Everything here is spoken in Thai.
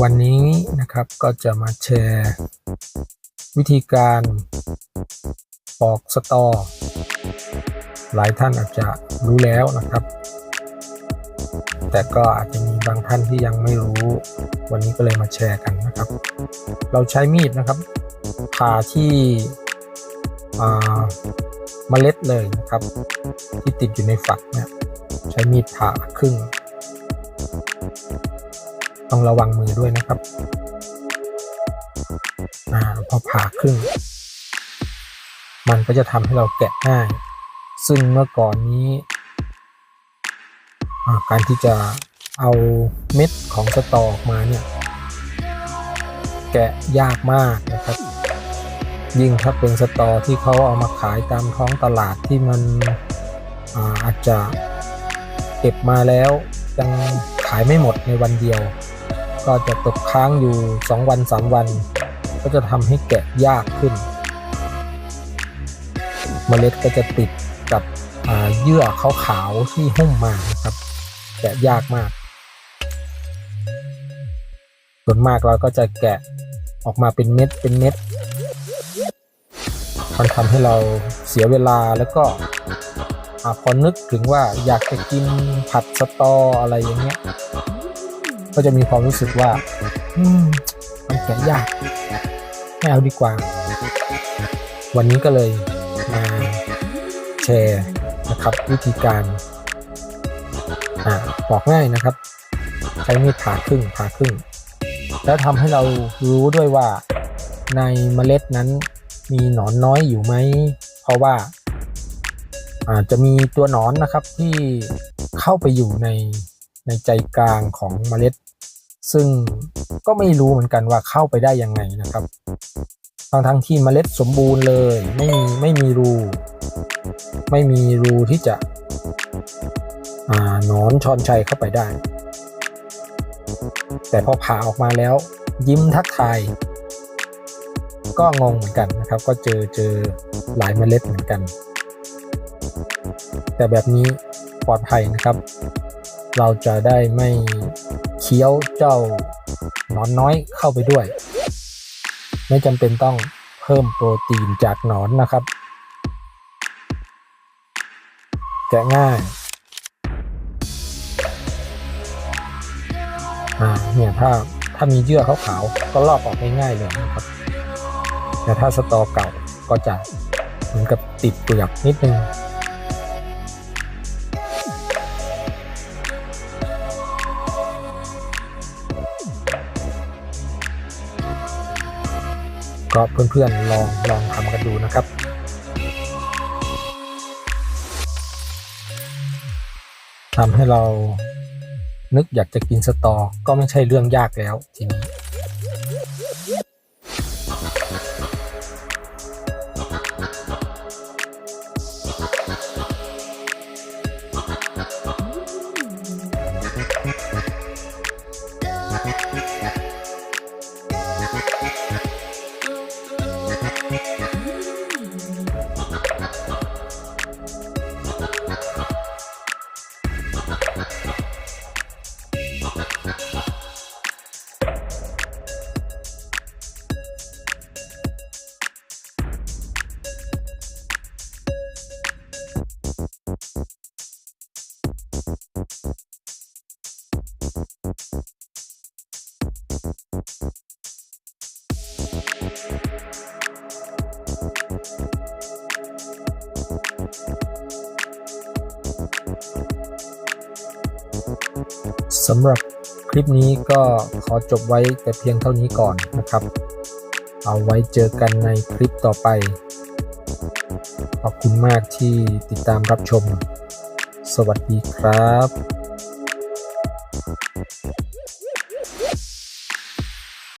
วันนี้นะครับก็จะมาแชร์ วิธีการปอกสตอ หลายท่านอาจจะรู้แล้วนะครับ แต่ก็อาจจะมีบางท่านที่ยังไม่รู้ วันนี้ก็เลยมาแชร์กันนะครับ เราใช้มีดนะครับผ่าที่เมล็ดเลยนะครับ ที่ติดอยู่ในฝักเนี่ยใช้มีดผ่าครึ่ง ต้องระวังมือด้วยนะครับอ่าพอผ่าครึ่ง มันก็จะทำให้เราแกะง่าย ซึ่งเมื่อก่อนนี้การที่จะเอาเม็ดของสตอออกมาเนี่ย แกะยากมากนะครับ ยิ่งถ้าเป็นสตอที่เขาเอามาขายตามท้องตลาดที่มันอาอาจจะเก็บมาแล้วยัง ขายไม่หมดในวันเดียว ก็จะตกค้างอยู่ 2 วัน 3 วัน ก็จะทำให้แกะยากขึ้นเมล็ดก็จะติดกับเยื่อขาวๆที่หุ้มมานะครับแกะยากมาก ส่วนมากเราก็จะแกะออกมาเป็นเม็ดเป็นเม็ดมันทำให้เราเสียเวลาแล้วก็ อพอนึกถึงว่าอยากจะกินผัดสตออะไรอย่างเงี้ย ก็จะมีความรู้สึกว่า อืมมันแกะยากไม่เอาดีกว่า วันนี้ก็เลยมาแชร์นะครับ วิธีการอ่าบอกง่ายนะครับ ใช้มีดผ่าครึ่งผ่าครึ่ง แล้วทำให้เรารู้ด้วยว่าในเมล็ดนั้นมีหนอนน้อยอยู่ไหม เพราะว่า อาจจะมีตัวหนอนนะครับที่เข้าไปอยู่ในในใจกลางของเมล็ด ซึ่งก็ไม่รู้เหมือนกันว่าเข้าไปได้ยังไงนะครับทั้งทั้งที่เมล็ดสมบูรณ์เลย ไม่มีไม่มีรู ไม่มีรูที่จะอนอนชอนชัยเข้าไปได้ แต่พอผ่าออกมาแล้ว ยิ้มทักทาย ก็งงเหมือนกันนะครับ ก็เจอเจอหลายเมล็ดเหมือนกัน แต่แบบนี้ปลอดภัยนะครับ เราจะได้ไม่เคี้ยวเจ้าหนอนน้อยเข้าไปด้วย ไม่จำเป็นต้องเพิ่มโปรตีนจากหนอนนะครับ แกะง่ายอ่าเนี่ยถ้าถ้ามีเยื่อขาวๆก็ลอกออกง่ายๆเลยนะครับ แต่ถ้าสตอเก่าก็จะเหมือนกับติดเปลือกนิดนึง ก็เพื่อนๆลองลองทำกันดูนะครับทำให้เรานึกอยากจะกินสตอ ก็ไม่ใช่เรื่องยากแล้วทีนี้ you สำหรับคลิปนี้ก็ขอจบไว้แต่เพียงเท่านี้ก่อนนะครับ เอาไว้เจอกันในคลิปต่อไป ขอบคุณมากที่ติดตามรับชม สวัสดีครับ